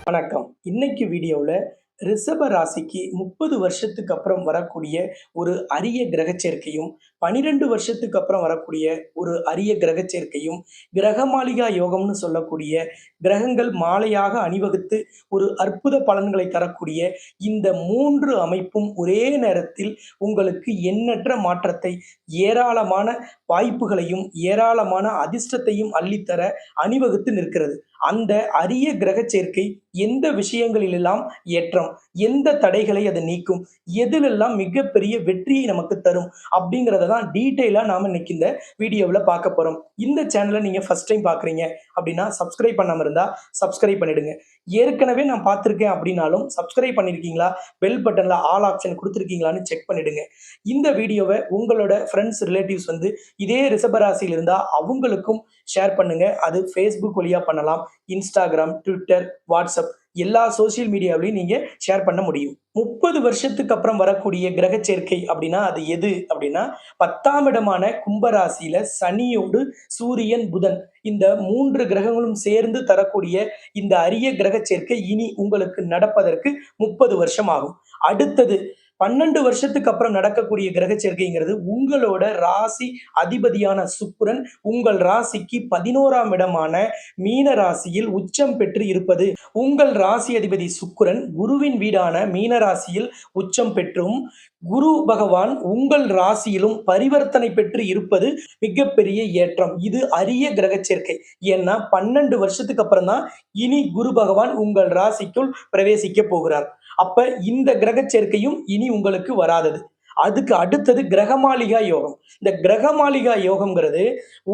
வணக்கம். இன்னைக்கு வீடியோவில் ரிஷப ராசிக்கு முப்பது வருஷத்துக்கு அப்புறம் வரக்கூடிய ஒரு அரிய கிரக சேர்க்கையும் பனிரெண்டு வருஷத்துக்கு அப்புறம் வரக்கூடிய ஒரு அரிய கிரகச் சேர்க்கையும் கிரகமாளிகா யோகம்னு சொல்லக்கூடிய கிரகங்கள் மாலையாக அணிவகுத்து ஒரு அற்புத பலன்களை தரக்கூடிய இந்த மூன்று அமைப்பும் ஒரே நேரத்தில் உங்களுக்கு எண்ணற்ற மாற்றத்தை ஏராளமான வாய்ப்புகளையும் ஏராளமான அதிர்ஷ்டத்தையும் அள்ளித்தர அணிவகுத்து நிற்கிறது. அந்த அரிய கிரகச் சேர்க்கை எந்த விஷயங்களிலெல்லாம் ஏற்றம் எந்த தடைகளை அது நீக்கும் எதிலெல்லாம் மிகப்பெரிய வெற்றியை நமக்கு தரும் அப்படிங்கிறத தான் டீட்டெயிலாக நாம் இன்னைக்கு இந்த வீடியோவில் பார்க்க போகிறோம் இந்த சேனலை நீங்கள் ஃபர்ஸ்ட் டைம் பார்க்குறீங்க அப்படின்னா சப்ஸ்கிரைப் பண்ணாமல் இருந்தால் சப்ஸ்கிரைப் பண்ணிடுங்க. ஏற்கனவே நான் பார்த்துருக்கேன் அப்படின்னாலும் சப்ஸ்கிரைப் பண்ணியிருக்கீங்களா பெல் பட்டனில் ஆல் ஆப்ஷன் கொடுத்துருக்கீங்களான்னு செக் பண்ணிடுங்க. இந்த வீடியோவை உங்களோட ஃப்ரெண்ட்ஸ் ரிலேட்டிவ்ஸ் வந்து இதே ரிசபராசியில் இருந்தால் அவங்களுக்கும் ஷேர் பண்ணுங்கள் அது ஃபேஸ்புக் வழியாக பண்ணலாம். இன்ஸ்டாகிராம் ட்விட்டர் வாட்ஸ்அப் எல்லா சோசியல் மீடியாவிலையும் நீங்கள் ஷேர் பண்ண முடியும். முப்பது வருஷத்துக்கு அப்புறம் வரக்கூடிய கிரக சேர்க்கை அப்படின்னா அது எது அப்படின்னா பத்தாம் இடமான கும்பராசியில சனியோடு சூரியன் புதன். இந்த மூன்று கிரகங்களும் சேர்ந்து தரக்கூடிய இந்த அரிய கிரக சேர்க்கை இனி உங்களுக்கு நடப்பதற்கு முப்பது வருஷம் ஆகும் அடுத்தது பன்னெண்டு வருஷத்துக்கு அப்புறம் நடக்கக்கூடிய கிரக சேர்க்கைங்கிறது உங்களோட ராசி அதிபதியான சுக்கிரன் உங்கள் ராசிக்கு பதினோராம் இடமான மீன ராசியில் உச்சம் பெற்று இருப்பது. உங்கள் ராசி அதிபதி சுக்கிரன் குருவின் வீடான மீன ராசியில் உச்சம் பெற்றும் குரு பகவான் உங்கள் ராசியிலும் பரிவர்த்தனை பெற்று இருப்பது மிகப்பெரிய ஏற்றம். இது அரிய கிரக சேர்க்கை. ஏன்னா பன்னெண்டு வருஷத்துக்கு அப்புறம் தான் இனி குரு பகவான் உங்கள் ராசிக்குள் பிரவேசிக்க போகிறார். அப்ப இந்த கிரக சேர்க்கையும் இனி உங்களுக்கு வராதது. அதுக்கு அடுத்தது கிரகமாளிகா யோகம். இந்த கிரகமாளிகா யோகம்ங்கிறது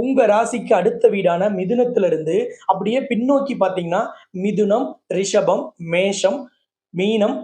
உங்க ராசிக்கு அடுத்த வீடான மிதுனத்திலிருந்து அப்படியே பின்னோக்கி பார்த்தீங்கன்னா மிதுனம் ரிஷபம் மேஷம் மீனம்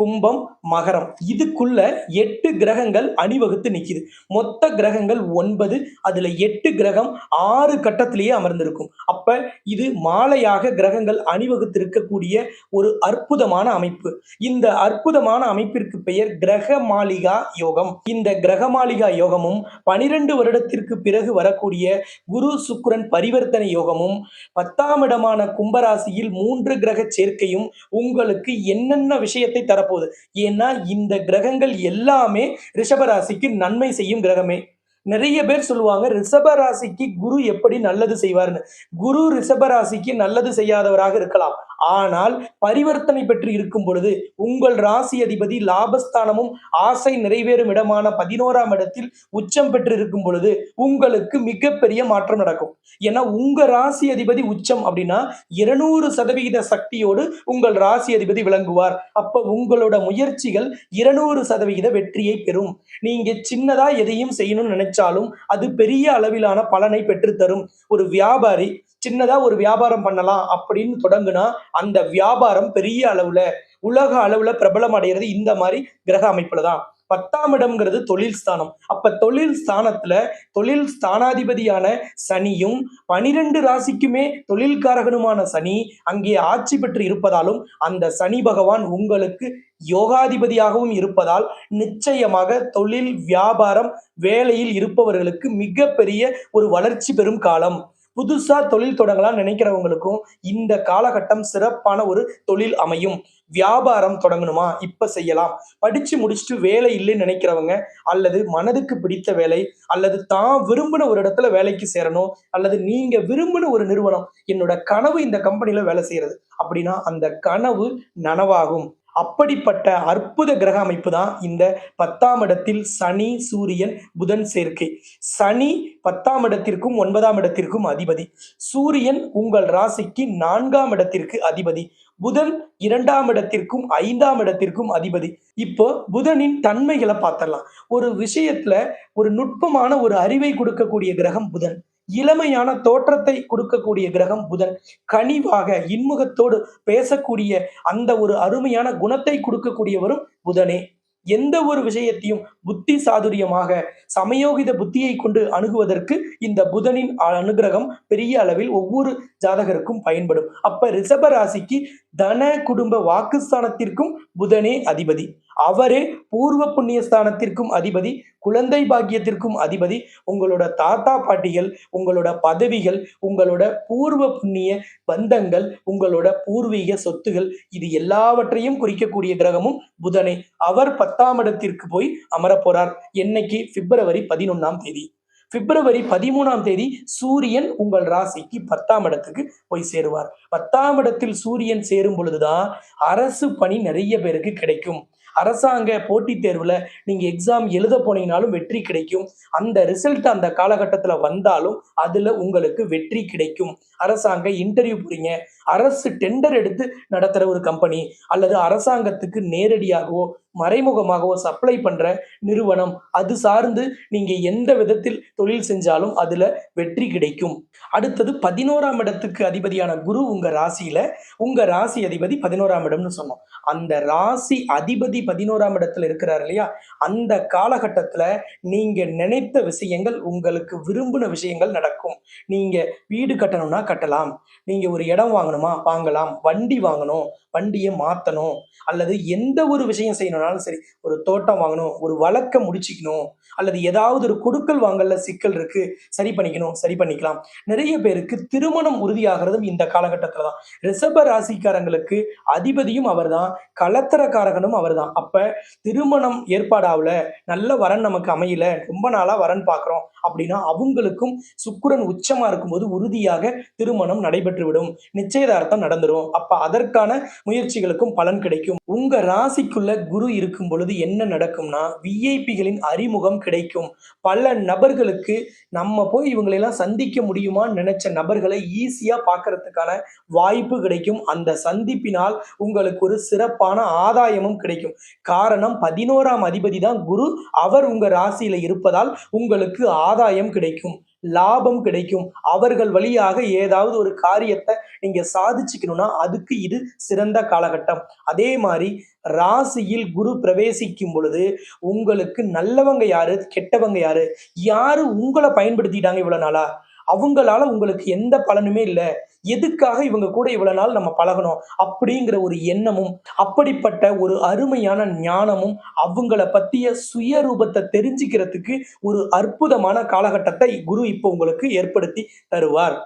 கும்பம் மகரம். இதுக்குள்ள எட்டு கிரகங்கள் அணிவகுத்து நிக்குது. மொத்த கிரகங்கள் ஒன்பது அதுல எட்டு கிரகம் ஆறு கட்டத்திலேயே அமர்ந்திருக்கும். அப்ப இது மாலையாக கிரகங்கள் அணிவகுத்து இருக்கக்கூடிய ஒரு அற்புதமான அமைப்பு. இந்த அற்புதமான அமைப்பிற்கு பெயர் கிரக மாளிகா யோகம். இந்த கிரகமாளிகா யோகமும் பனிரெண்டு வருடத்திற்கு பிறகு வரக்கூடிய குரு சுக்கிரன் பரிவர்த்தனை யோகமும் பத்தாம் இடமான கும்பராசியில் மூன்று கிரக சேர்க்கையும் உங்களுக்கு என்னென்ன விஷயத்தை தரப்போகுது ஏன்னா இந்த கிரகங்கள் எல்லாமே ரிஷபராசிக்கு நன்மை செய்யும் கிரகமே. நிறைய பேர் சொல்லுவாங்க ரிஷபராசிக்கு குரு எப்படி நல்லது செய்வார்னு. குரு ரிஷபராசிக்கு நல்லது செய்யாதவராக இருக்கலாம். ஆனால் பரிவர்த்தனை பெற்று இருக்கும் பொழுது உங்கள் ராசி அதிபதி லாபஸ்தானமும் ஆசை நிறைவேறும் இடமான பதினோராம் இடத்தில் உச்சம் பெற்று இருக்கும் பொழுது உங்களுக்கு மிகப்பெரிய மாற்றம் நடக்கும். ஏன்னா உங்க ராசி அதிபதி உச்சம் அப்படின்னா இருநூறு சதவிகித சக்தியோடு உங்கள் ராசி அதிபதி விளங்குவார். அப்ப உங்களோட முயற்சிகள் இருநூறு சதவிகித வெற்றியை பெறும். நீங்க சின்னதா எதையும் செய்யணும்னு நினைச்சாலும் அது பெரிய அளவிலான பலனை பெற்றுத்தரும். ஒரு வியாபாரி சின்னதா ஒரு வியாபாரம் பண்ணலாம் அப்படின்னு தொடங்குனா அந்த வியாபாரம் பெரிய அளவுல உலக அளவுல பிரபலம் அடைகிறது இந்த மாதிரி கிரக அமைப்புல தான். பத்தாம் இடம்ங்கிறது தொழில் ஸ்தானம். அப்ப தொழில் ஸ்தானத்துல தொழில் ஸ்தானாதிபதியான சனியும் பனிரெண்டு ராசிக்குமே தொழில்காரகனுமான சனி அங்கே ஆட்சி பெற்று இருப்பதாலும் அந்த சனி பகவான் உங்களுக்கு யோகாதிபதியாகவும் இருப்பதால் நிச்சயமாக தொழில் வியாபாரம் வேலையில் இருப்பவர்களுக்கு மிகப்பெரிய ஒரு வளர்ச்சி பெறும் காலம். புதுசா தொழில் தொடங்கலாம் நினைக்கிறவங்களுக்கும் இந்த காலகட்டம் சிறப்பான ஒரு தொழில் அமையும். வியாபாரம் தொடங்கணுமா? இப்ப செய்யலாம். படிச்சு முடிச்சுட்டு வேலை இல்லைன்னு நினைக்கிறவங்க அல்லது மனதுக்கு பிடித்த வேலை அல்லது தான் விரும்பின ஒரு இடத்துல வேலைக்கு சேரணும் அல்லது நீங்க விரும்பின ஒரு நிறுவனம் என்னோட கனவு இந்த கம்பெனில வேலை செய்யறது அப்படின்னா அந்த கனவு நனவாகும். அப்படிப்பட்ட அற்புத கிரக அமைப்பு தான் இந்த பத்தாம் இடத்தில் சனி சூரியன் புதன் சேர்க்கை. சனி பத்தாம் இடத்திற்கும் ஒன்பதாம் இடத்திற்கும் அதிபதி. சூரியன் உங்கள் ராசிக்கு நான்காம் இடத்திற்கு அதிபதி. புதன் இரண்டாம் இடத்திற்கும் ஐந்தாம் இடத்திற்கும் அதிபதி. இப்போ புதனின் தன்மைகளை பார்த்தரலாம் ஒரு விஷயத்துல ஒரு நுட்பமான ஒரு அறிவை கொடுக்கக்கூடிய கிரகம் புதன். இளமையான தோற்றத்தை கொடுக்கக்கூடிய கிரகம் புதன். கனிவாக இன்முகத்தோடு பேசக்கூடிய அந்த ஒரு அருமையான குணத்தை கொடுக்கக்கூடியவரும் புதனே. எந்த ஒரு விஷயத்தையும் புத்தி சாதுரியமாக சமயோகித புத்தியை கொண்டு அணுகுவதற்கு இந்த புதனின் அனுகிரகம் பெரிய அளவில் ஒவ்வொரு ஜாதகருக்கும் பயன்படும். அப்ப ரிஷப ராசிக்கு தன குடும்ப வாக்குஸ்தானத்திற்கும் புதனே அதிபதி. அவரே பூர்வ புண்ணியஸ்தானத்திற்கும் அதிபதி குழந்தை பாக்கியத்திற்கும் அதிபதி. உங்களோட தாத்தா பாட்டிகள் உங்களோட பதவிகள் உங்களோட பூர்வ புண்ணிய பந்தங்கள் உங்களோட பூர்வீக சொத்துகள் இது எல்லாவற்றையும் குறிக்கக்கூடிய கிரகமும் புதனை. அவர் பத்தாம் இடத்திற்கு போய் அமரப்போறார் என்னைக்கு? பிப்ரவரி பதினொன்னாம் தேதி. பிப்ரவரி பதிமூணாம் தேதி சூரியன் உங்கள் ராசிக்கு பத்தாம் இடத்துக்கு போய் சேருவார். பத்தாம் இடத்தில் சூரியன் சேரும் பொழுதுதான் அரசு பணி நிறைய பேருக்கு கிடைக்கும். அரசாங்க போட்டித் தேர்வில் நீங்கள் எக்ஸாம் எழுத போனீங்கனாலும் வெற்றி கிடைக்கும். அந்த ரிசல்ட் அந்த காலகட்டத்தில் வந்தாலும் அதில் உங்களுக்கு வெற்றி கிடைக்கும். அரசாங்க இன்டர்வியூ போறீங்க. அரசு டெண்டர் எடுத்து நடத்துகிற ஒரு கம்பெனி அல்லது அரசாங்கத்துக்கு நேரடியாகவோ மறைமுகமாகவோ சப்ளை பண்ற நிறுவனம் அது சார்ந்து நீங்க எந்த விதத்தில் தொழில் செஞ்சாலும் அதுல வெற்றி கிடைக்கும். அடுத்தது பதினோராம் இடத்துக்கு அதிபதியான குரு உங்க ராசியில உங்க ராசி அதிபதி பதினோராம் இடம்னு சொன்னோம். அந்த ராசி அதிபதி பதினோராம் இடத்துல இருக்கிறார் இல்லையா? அந்த காலகட்டத்துல நீங்க நினைத்த விஷயங்கள் உங்களுக்கு விரும்பின விஷயங்கள் நடக்கும். நீங்க வீடு கட்டணும்னா கட்டலாம். நீங்க ஒரு இடம் வாங்கணுமா? வாங்கலாம். வண்டி வாங்கணும். வண்டியை மாத்தணும். அல்லது எந்த ஒரு விஷயம் செய்யணும் வாங்கினாலும் சரி ஒரு தோட்டம் வாங்கணும் ஒரு வழக்க முடிச்சுக்கணும் அல்லது ஏதாவது ஒரு கொடுக்கல் வாங்கல சிக்கல் இருக்கு சரி பண்ணிக்கணும் சரி பண்ணிக்கலாம். நிறைய பேருக்கு திருமணம் உறுதியாகிறதும் இந்த காலகட்டத்துல தான். ரிஷப ராசிக்காரங்களுக்கு அதிபதியும் அவர்தான் கலத்தரக்காரகனும் அவர்தான். அப்ப திருமணம் ஏற்பாடாகல நல்ல வரன் நமக்கு அமையல ரொம்ப நாளா வரன் பார்க்குறோம் அப்படின்னா அவங்களுக்கும் சுக்குரன் உச்சமா இருக்கும்போது உறுதியாக திருமணம் நடைபெற்றுவிடும். நிச்சயதார்த்தம் நடந்துரும். அப்ப அதற்கான முயற்சிகளுக்கும் பலன் கிடைக்கும். உங்க ராசிக்குள்ள குரு இருக்கும் பொழுது என்ன நடக்கும்னா விஐபிகளின் அறிமுகம் கிடைக்கும். பல நபர்களுக்கு நம்ம போய் இவங்களெல்லாம் சந்திக்க முடியுமான்னு நினைச்ச நபர்களை ஈஸியா பார்க்கறதுக்கான வாய்ப்பு கிடைக்கும். அந்த சந்திப்பினால் உங்களுக்கு ஒரு சிறப்பான ஆதாயமும் கிடைக்கும். காரணம் பதினோராம் அதிபதி தான் குரு. அவர் உங்க ராசியில இருப்பதால் உங்களுக்கு ஆதாயம் கிடைக்கும். லாபம் கிடைக்கும். அவர்கள் வழியாக ஏதாவது ஒரு காரியத்தை நீங்க சாதிச்சுக்கணும்னா அதுக்கு இது சிறந்த காலகட்டம். அதே மாதிரி ராசியில் குரு பிரவேசிக்கும் பொழுது உங்களுக்கு நல்லவங்க யாரு கெட்டவங்க யாரு? யாரு உங்களை பயன்படுத்திட்டாங்க இவ்வளவு நாளா? அவங்களால உங்களுக்கு எந்த பலனுமே இல்லை. எதுக்காக இவங்க கூட இவ்வளவு நாள் நம்ம பழகணும்? அப்படிங்கிற ஒரு எண்ணமும் அப்படிப்பட்ட ஒரு அருமையான ஞானமும் அவங்கள பத்திய சுயரூபத்தை தெரிஞ்சுக்கிறதுக்கு ஒரு அற்புதமான காலகட்டத்தை குரு இப்போ உங்களுக்கு ஏற்படுத்தி தருவார்.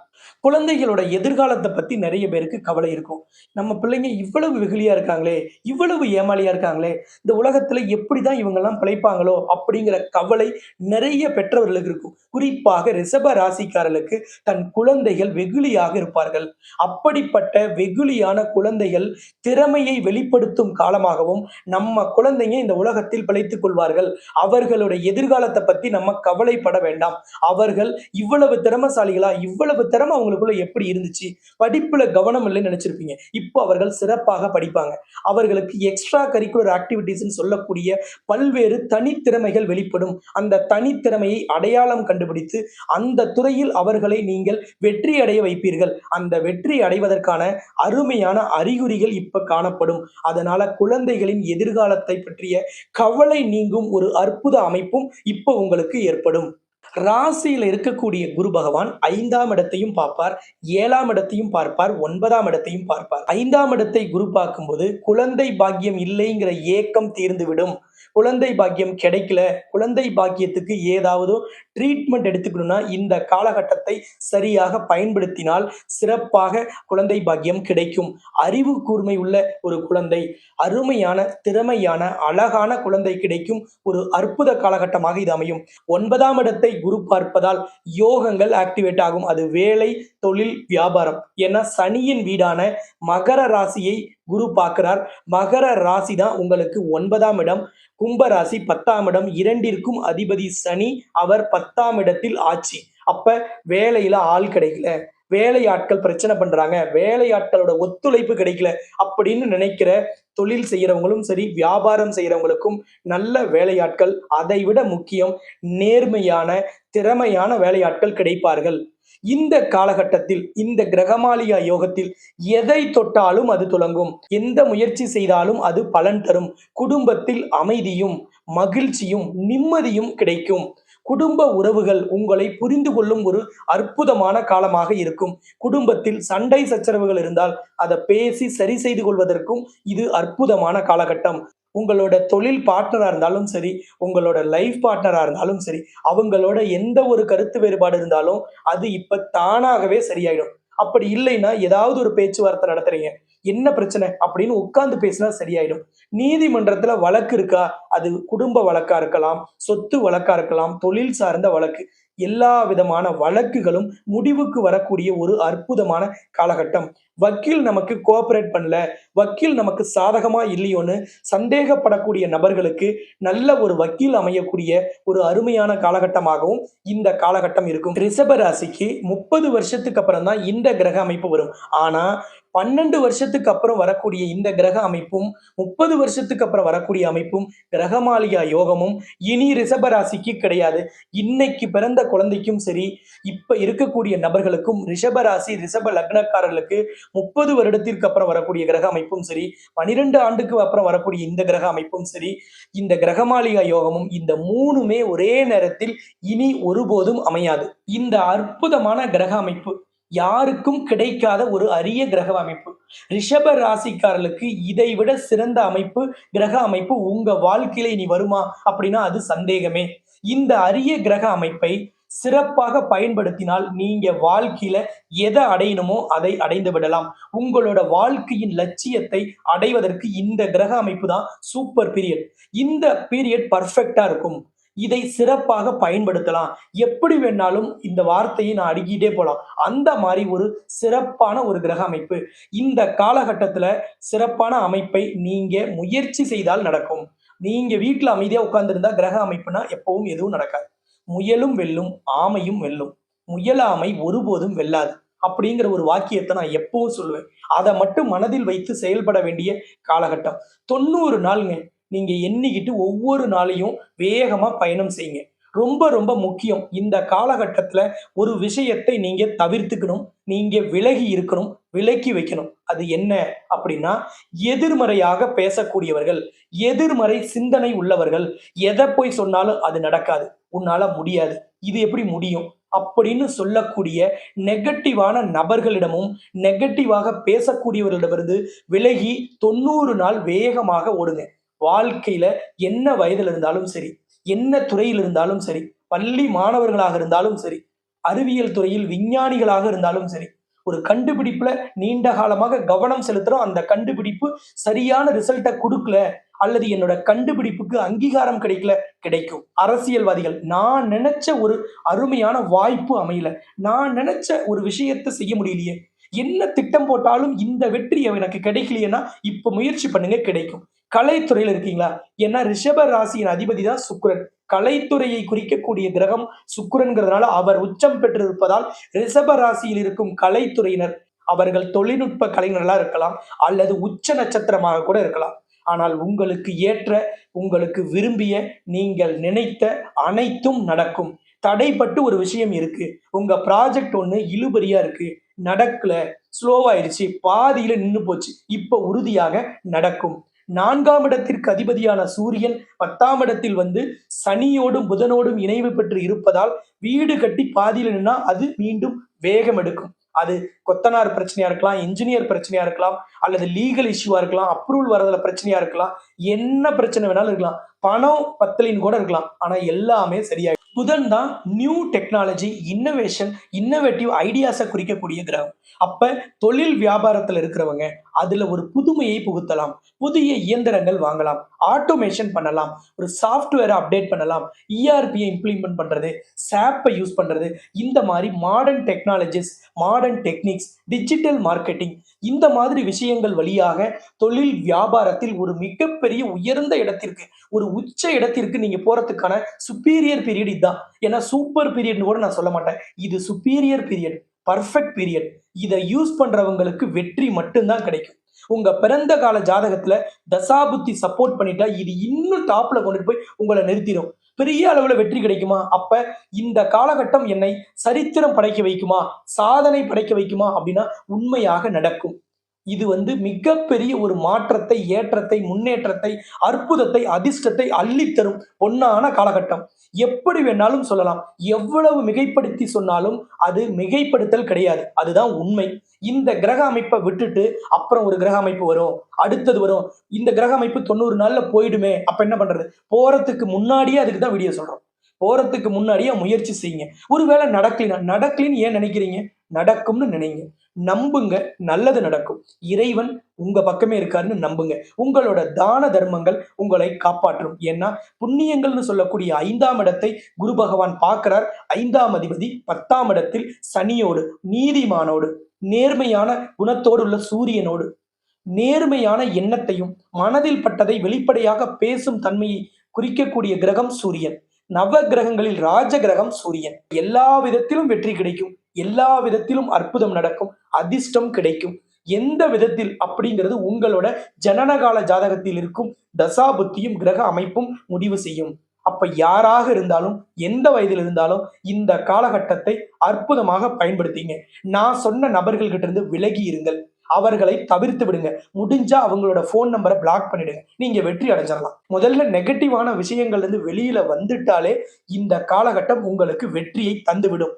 குழந்தைகளோட எதிர்காலத்தை பற்றி நிறைய பேருக்கு கவலை இருக்கும். நம்ம பிள்ளைங்க இவ்வளவு வெகுளியாக இருக்காங்களே இவ்வளவு ஏமாளியாக இருக்காங்களே இந்த உலகத்தில் எப்படி தான் இவங்கெல்லாம் பிழைப்பாங்களோ அப்படிங்கிற கவலை நிறைய பெற்றவர்களுக்கு இருக்கும். குறிப்பாக ரிஷப ராசிக்காரர்களுக்கு தன் குழந்தைகள் வெகுளியாக இருப்பார்கள். அப்படிப்பட்ட வெகுளியான குழந்தைகள் திறமையை வெளிப்படுத்தும் காலமாகவும் நம்ம குழந்தைங்க இந்த உலகத்தில் பிழைத்துக் கொள்வார்கள். அவர்களுடைய எதிர்காலத்தை பற்றி நம்ம கவலைப்பட வேண்டாம். அவர்கள் இவ்வளவு திறமசாலிகளா இவ்வளவு திறமை அவங்களுக்குள்ள எப்படி இருந்துச்சு? படிப்புல கவனம் இல்லைன்னு நினைச்சிருப்பீங்க. இப்போ அவர்கள் சிறப்பாக படிப்பாங்க. அவர்களுக்கு எக்ஸ்ட்ரா கரிக்குலர் ஆக்டிவிட்டீஸ்னு சொல்லக்கூடிய பல்வேறு தனித்திறமைகள் வெளிப்படும். அந்த தனித்திறமையை அடையாளம் கண்டுபிடித்து அந்த துறையில் அவர்களை நீங்கள் வெற்றி அடைய வைப்பீர்கள். அந்த வெற்றி அடைவதற்கான அருமையான அறிகுறிகள் இப்ப காணப்படும். அதனால குழந்தைகளின் எதிர்காலத்தை பற்றிய கவலை நீங்கும் ஒரு அற்புத அமைப்பும் இப்போ உங்களுக்கு ஏற்படும். ராசியில இருக்கக்கூடிய குரு பகவான் ஐந்தாம் இடத்தையும் பார்ப்பார் ஏழாம் இடத்தையும் பார்ப்பார் ஒன்பதாம் இடத்தையும் பார்ப்பார். ஐந்தாம் இடத்தை குரு பார்க்கும்போது குழந்தை பாக்கியம் இல்லைங்கிற ஏக்கம் தீர்ந்துவிடும். குழந்தை பாக்கியம் கிடைக்கல குழந்தை பாக்கியத்துக்கு ஏதாவது ட்ரீட்மெண்ட் எடுத்துக்கணும்னா இந்த காலகட்டத்தை சரியாக பயன்படுத்தினால் சிறப்பாக குழந்தை பாக்கியம் கிடைக்கும். அறிவு கூர்மை உள்ள ஒரு குழந்தை அருமையான திறமையான அழகான குழந்தை கிடைக்கும் ஒரு அற்புத காலகட்டமாக இது அமையும். ஒன்பதாம் இடத்தை குரு பார்ப்பதால் யோகங்கள் ஆக்டிவேட் ஆகும். அது வேலை தொழில் வியாபாரம். ஏன்னா சனியின் வீடான மகர ராசியை குரு பார்க்கிறார். மகர ராசி தான் உங்களுக்கு ஒன்பதாம் இடம். கும்ப ராசி பத்தாம் இடம். இரண்டிற்கும் அதிபதி சனி. அவர் பத்தாம் இடத்தில் ஆட்சி. அப்ப வேலையில ஆள் கிடைக்கல. வேலையாட்கள் பிரச்சனை பண்றாங்க. வேலையாட்களோட ஒத்துழைப்பு கிடைக்கல அப்படின்னு நினைக்கிற தொழில் செய்யறவங்களும் சரி வியாபாரம் செய்யறவங்களுக்கும் நல்ல வேலையாட்கள் அதை விட முக்கியம் நேர்மையான திறமையான வேலையாட்கள் கிடைப்பார்கள். இந்த காலகட்டத்தில் இந்த கிரகமாலியா யோகத்தில் எதை தொட்டாலும் அது துலங்கும். எந்த முயற்சி செய்தாலும் அது பலன் தரும். குடும்பத்தில் அமைதியும் மகிழ்ச்சியும் நிம்மதியும் கிடைக்கும். குடும்ப உறவுகள் உங்களை புரிந்து கொள்ளும் ஒரு அற்புதமான காலமாக இருக்கும் குடும்பத்தில் சண்டை சச்சரவுகள் இருந்தால் அதை பேசி சரி செய்து கொள்வதற்கும் இது அற்புதமான காலகட்டம் உங்களோட தொழில் பார்ட்னராக இருந்தாலும் சரி, உங்களோட லைஃப் பார்ட்னராக இருந்தாலும் சரி, அவங்களோட எந்த ஒரு கருத்து வேறுபாடு இருந்தாலும், அது இப்போ தானாகவே சரியாயிடும். அப்படி இல்லைன்னா, ஏதாவது ஒரு பேச்சுவார்த்தை நடத்துறீங்க. "என்ன பிரச்சனை?" அப்படின்னு உட்கார்ந்து பேசினா சரியாயிடும். நீதிமன்றத்துல வழக்கு இருக்கா? அது குடும்ப வழக்கா இருக்கலாம், சொத்து வழக்கா இருக்கலாம், தொழில் சார்ந்த வழக்கு. எல்லா விதமான வழக்குகளும் முடிவுக்கு வரக்கூடிய ஒரு அற்புதமான காலகட்டம். வக்கீல் நமக்கு கோஆபரேட் பண்ணல, வக்கீல் நமக்கு சாதகமா இல்லையோன்னு சந்தேகப்படக்கூடிய நபர்களுக்கு நல்ல ஒரு வக்கீல் அமையக்கூடிய ஒரு அருமையான காலகட்டமாகவும் இந்த காலகட்டம் இருக்கும். ரிஷப ராசிக்கு 30 வருஷத்துக்கு அப்புறம் தான் இந்த கிரக அமைப்பு வரும். ஆனா 12 வருஷத்துக்கு அப்புறம் வரக்கூடிய இந்த கிரக அமைப்பும், 30 வருஷத்துக்கு அப்புறம் வரக்கூடிய அமைப்பும், கிரகமாளிகா யோகமும் இனி ரிஷபராசிக்கு கிடையாது. இன்னைக்கு பிறந்த குழந்தைக்கும் சரி, இப்ப இருக்கக்கூடிய நபர்களுக்கும் ரிஷபராசி ரிஷப லக்னக்காரர்களுக்கு 30 வருடத்திற்கு அப்புறம் வரக்கூடிய கிரக அமைப்பும் சரி, 12 ஆண்டுக்கு அப்புறம் வரக்கூடிய இந்த கிரக அமைப்பும் சரி, இந்த கிரகமாளிகா யோகமும் இந்த மூணுமே ஒரே நேரத்தில் இனி ஒருபோதும் அமையாது. இந்த அற்புதமான கிரக அமைப்பு யாருக்கும் கிடைக்காத ஒரு அரிய கிரக அமைப்பு. ரிஷப ராசிக்காரர்களுக்கு இதை விட சிறந்த அமைப்பு, கிரக அமைப்பு உங்க வாழ்க்கையில இனி வருமா? அப்படின்னா அது சந்தேகமே. இந்த அரிய கிரக அமைப்பை சிறப்பாக பயன்படுத்தினால், நீங்க வாழ்க்கையில எதை அடையணுமோ அதை அடைந்து விடலாம். உங்களோட வாழ்க்கையின் லட்சியத்தை அடைவதற்கு இந்த கிரக அமைப்பு தான் சூப்பர் பீரியட். இந்த பீரியட் பர்ஃபெக்டா இருக்கும். இதை சிறப்பாக பயன்படுத்தலாம். எப்படி வேணாலும் இந்த வார்த்தையை நான் அடுக்கிட்டே போலாம். அந்த மாதிரி ஒரு சிறப்பான ஒரு கிரக அமைப்பு. இந்த காலகட்டத்துல சிறப்பான அமைப்பை நீங்க முயற்சி செய்தால் நடக்கும். நீங்க வீட்டில் அமைதியா உட்கார்ந்துருந்தா கிரக அமைப்புனா எப்பவும் எதுவும் நடக்காது. "முயலும் வெல்லும், ஆமையும் வெல்லும். முயலாமை ஒருபோதும் வெல்லாது." அப்படிங்கிற ஒரு வாக்கியத்தை நான் எப்பவும் சொல்லுவேன். அதை மட்டும் மனதில் வைத்து செயல்பட வேண்டிய காலகட்டம். 90 நாளுங்க. நீங்க எண்ணிக்கிட்டு ஒவ்வொரு நாளையும் வேகமா பயணம் செய்யுங்க. ரொம்ப ரொம்ப முக்கியம். இந்த காலகட்டத்துல ஒரு விஷயத்தை நீங்க தவிர்த்துக்கணும். நீங்க விலகி இருக்கணும். விலக்கி வைக்கணும். அது என்ன அப்படின்னா, எதிர்மறையாக பேசக்கூடியவர்கள், எதிர்மறை சிந்தனை உள்ளவர்கள், எதை போய் சொன்னாலும் அது நடக்காது. உன்னால முடியாது. இது எப்படி முடியும்? அப்படின்னு சொல்லக்கூடிய நெகட்டிவான நபர்களிடமும், நெகட்டிவாக பேசக்கூடியவர்களிடமிருந்து விலகி 90 நாள் வேகமாக ஓடுங்க. வாழ்க்கையில என்ன வயதில் இருந்தாலும் சரி, என்ன துறையில் இருந்தாலும் சரி, பள்ளி மாணவர்களாக இருந்தாலும் சரி, அறிவியல் துறையில் விஞ்ஞானிகளாக இருந்தாலும் சரி, ஒரு கண்டுபிடிப்புல நீண்ட காலமாக கவனம் செலுத்துறோம். அந்த கண்டுபிடிப்பு சரியான ரிசல்ட்டை கொடுக்கல அல்லது என்னோட கண்டுபிடிப்புக்கு அங்கீகாரம் கிடைக்கல, கிடைக்கும். அரசியல்வாதிகள், நான் நினைச்ச ஒரு அருமையான வாய்ப்பு அமையல. நான் நினைச்ச ஒரு விஷயத்த செய்ய முடியலையே. என்ன திட்டம் போட்டாலும் இந்த வெற்றி எனக்கு கிடைக்கலையேன்னா, இப்ப முயற்சி பண்ணுங்க கிடைக்கும். கலைத்துறையில இருக்கீங்களா? ஏன்னா ரிஷப ராசியின் அதிபதி தான் சுக்கிரன். கலைத்துறையை குறிக்கக்கூடிய கிரகம் சுக்கரன்கிறதுனால அவர் உச்சம் பெற்றிருப்பதால், ரிஷப ராசியில் இருக்கும் கலைத்துறையினர், அவர்கள் தொழில்நுட்ப கலைஞர்களா இருக்கலாம், அல்லது உச்ச நட்சத்திரமாக கூட இருக்கலாம். ஆனால் உங்களுக்கு ஏற்ற, உங்களுக்கு விரும்பிய, நீங்கள் நினைத்த அனைத்தும் நடக்கும். தடைப்பட்டு ஒரு விஷயம் இருக்கு. உங்க ப்ராஜெக்ட் ஒண்ணு இழுபறியா இருக்கு. நடக்கல. ஸ்லோவாயிடுச்சு. பாதியில நின்று போச்சு. இப்ப உறுதியாக நடக்கும். நான்காம் இடத்திற்கு அதிபதியான சூரியன் 10ஆம் இடத்தில் வந்து சனியோடும், புதனோடும் இணைவு பெற்று இருப்பதால், வீடு கட்டி பாதியில் நின்னா அது மீண்டும் வேகம் எடுக்கும். அது கொத்தனார் பிரச்சனையா இருக்கலாம், இன்ஜினியர் பிரச்சனையா இருக்கலாம், அல்லது லீகல் இஷ்யூவா இருக்கலாம், அப்ரூவல் வரதுல பிரச்சனையா இருக்கலாம். என்ன பிரச்சனை வேணாலும் இருக்கலாம். பணம் பத்தலின்னு கூட இருக்கலாம். ஆனா எல்லாமே சரியாயிடும். புதன் தான் நியூ டெக்னாலஜி, இன்னோவேஷன், இன்னோவேட்டிவ் ஐடியாஸை குறிக்கக்கூடிய கிரகம். அப்போ தொழில் வியாபாரத்தில் இருக்கிறவங்க, அதில் ஒரு புதுமையை புகுத்தலாம். புதிய இயந்திரங்கள் வாங்கலாம். ஆட்டோமேஷன் பண்ணலாம். ஒரு சாஃப்ட்வேரை அப்டேட் பண்ணலாம். இஆர்பியை இம்ப்ளிமெண்ட் பண்ணுறது சாப்பை யூஸ் பண்ணுறது இந்த மாதிரி modern technologies, modern techniques, digital marketing இந்த மாதிரி விஷயங்கள் வழியாக தொழில் வியாபாரத்தில் ஒரு மிகப்பெரிய உயர்ந்த இடத்திற்கு, ஒரு உச்ச இடத்திற்கு நீங்க போறதுக்கான சுப்பீரியர் பீரியட் இதுதான் ஏன்னா சூப்பர் பீரியட்னு கூட நான் சொல்ல மாட்டேன். இது சுப்பீரியர் பீரியட். Perfect period. இதை யூஸ் பண்றவங்களுக்கு வெற்றி மட்டும்தான் கிடைக்கும். உங்க பிறந்த கால ஜாதகத்துல தசாபுத்தி சப்போர்ட் பண்ணிட்டா, இது இன்னும் டாப்ல கொண்டுட்டு போய் உங்களை நிறுத்திடும் பெரிய அளவுல வெற்றி கிடைக்குமா? அப்ப இந்த காலகட்டம் என்னை சரித்திரம் படைக்க வைக்குமா? சாதனை படைக்க வைக்குமா? அப்படின்னா உண்மையாக நடக்கும். இது வந்து மிகப்பெரிய ஒரு மாற்றத்தை ஏற்றத்தை முன்னேற்றத்தை அற்புதத்தை அதிர்ஷ்டத்தை அள்ளித்தரும் பொன்னான காலகட்டம். எப்படி வேணாலும் சொல்லலாம். எவ்வளவு மிகைப்படுத்தி சொன்னாலும் அது மிகைப்படுத்தல் கிடையாது. அதுதான் உண்மை. இந்த கிரக அமைப்பை விட்டுட்டு அப்புறம் ஒரு கிரக அமைப்பு வரும். அடுத்தது வரும். இந்த கிரக அமைப்பு தொண்ணூறு நாள்ல போயிடுமே. அப்ப என்ன பண்றது? போறதுக்கு முன்னாடியே அதுக்கு தான் வீடியோ சொல்றோம். போறதுக்கு முன்னாடியே முயற்சி செய்யுங்க. ஒருவேளை நடக்கலாம் நடக்கலின்னு ஏன் நினைக்கிறீங்க? நடக்கும்னு நினைங்க. நம்புங்க நல்லது நடக்கும். இறைவன் உங்க பக்கமே இருக்காருன்னு நம்புங்க. உங்களோட தான தர்மங்கள் உங்களை காப்பாற்றும். ஏன்னா புண்ணியங்கள்னு சொல்லக்கூடிய ஐந்தாம் இடத்தை குரு பகவான் பார்க்கிறார். ஐந்தாம் அதிபதி பத்தாம் இடத்தில் சனியோடு நீதிமானோடு நேர்மையான குணத்தோடு உள்ள சூரியனோடு நேர்மையான எண்ணத்தையும் மனதில் பட்டதை வெளிப்படையாக பேசும் தன்மையை குறிக்கக்கூடிய கிரகம் சூரியன். நவ கிரகங்களில் ராஜ கிரகம் சூரியன். எல்லா விதத்திலும் வெற்றி கிடைக்கும். எல்லா விதத்திலும் அற்புதம் நடக்கும். அதிர்ஷ்டம் கிடைக்கும். எந்த விதத்தில்? அப்படிங்கிறது உங்களோட ஜனனகால ஜாதகத்தில் இருக்கும். தசாபுத்தியும் கிரக அமைப்பும் முடிவு செய்யும். அப்ப யாராக இருந்தாலும் எந்த வயதில் இருந்தாலும் இந்த காலகட்டத்தை அற்புதமாக பயன்படுத்திங்க. நான் சொன்ன நபர்கள்கிட்ட இருந்து விலகி இருங்கள். அவர்களை தவிர்த்து விடுங்க. முடிஞ்சா அவங்களோட ஃபோன் நம்பரை பிளாக் பண்ணிடுங்க. நீங்க வெற்றி அடைஞ்சிடலாம் முதல்ல நெகட்டிவான விஷயங்கள்ல இருந்து வெளியில வந்துட்டாலே இந்த காலகட்டம் உங்களுக்கு வெற்றியை தந்துவிடும்.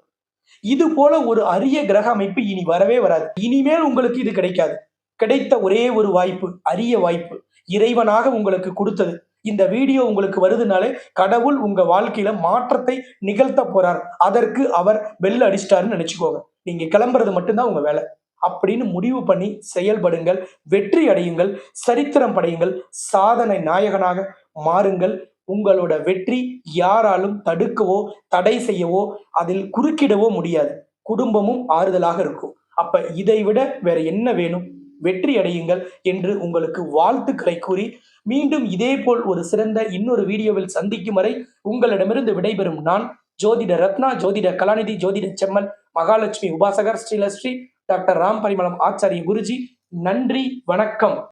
இது போல ஒரு அரிய கிரக அமைப்பு இனி வரவே வராது. இனிமேல் உங்களுக்கு இது கிடைக்காது. கிடைத்த ஒரே ஒரு வாய்ப்பு அரிய வாய்ப்பு இறைவனாக உங்களுக்கு கொடுத்தது. இந்த வீடியோ உங்களுக்கு வருதுனாலே கடவுள் உங்க வாழ்க்கையில மாற்றத்தை நிகழ்த்த போறார். அதற்கு அவர் பெல் அடிச்சிட்டாருன்னு நினைச்சுக்கோங்க. நீங்க கிளம்புறது மட்டும்தான் உங்க வேலை. அப்படின்னு முடிவு பண்ணி செயல்படுங்கள் வெற்றி அடையுங்கள் சரித்திரம் படையுங்கள் சாதனை நாயகனாக மாறுங்கள். உங்களோட வெற்றி யாராலும் தடுக்கவோ தடை செய்யவோ அதில் குறுக்கிடவோ முடியாது. குடும்பமும் ஆறுதலாக இருக்கும். அப்ப இதை விட வேற என்ன வேணும்? வெற்றி அடையுங்கள் என்று உங்களுக்கு வாழ்த்துக்களை கூறி மீண்டும் இதேபோல் ஒரு சிறந்த இன்னொரு வீடியோவில் சந்திக்கும் வரை உங்களிடமிருந்து விடைபெறும் நான் ஜோதிட ரத்னா ஜோதிட கலாநிதி ஜோதிட செம்மல் மகாலட்சுமி உபாசகர் ஸ்ரீலஸ்ரீ டாக்டர் ராம் பரிமளம் ஆச்சாரிய குருஜி. நன்றி வணக்கம்.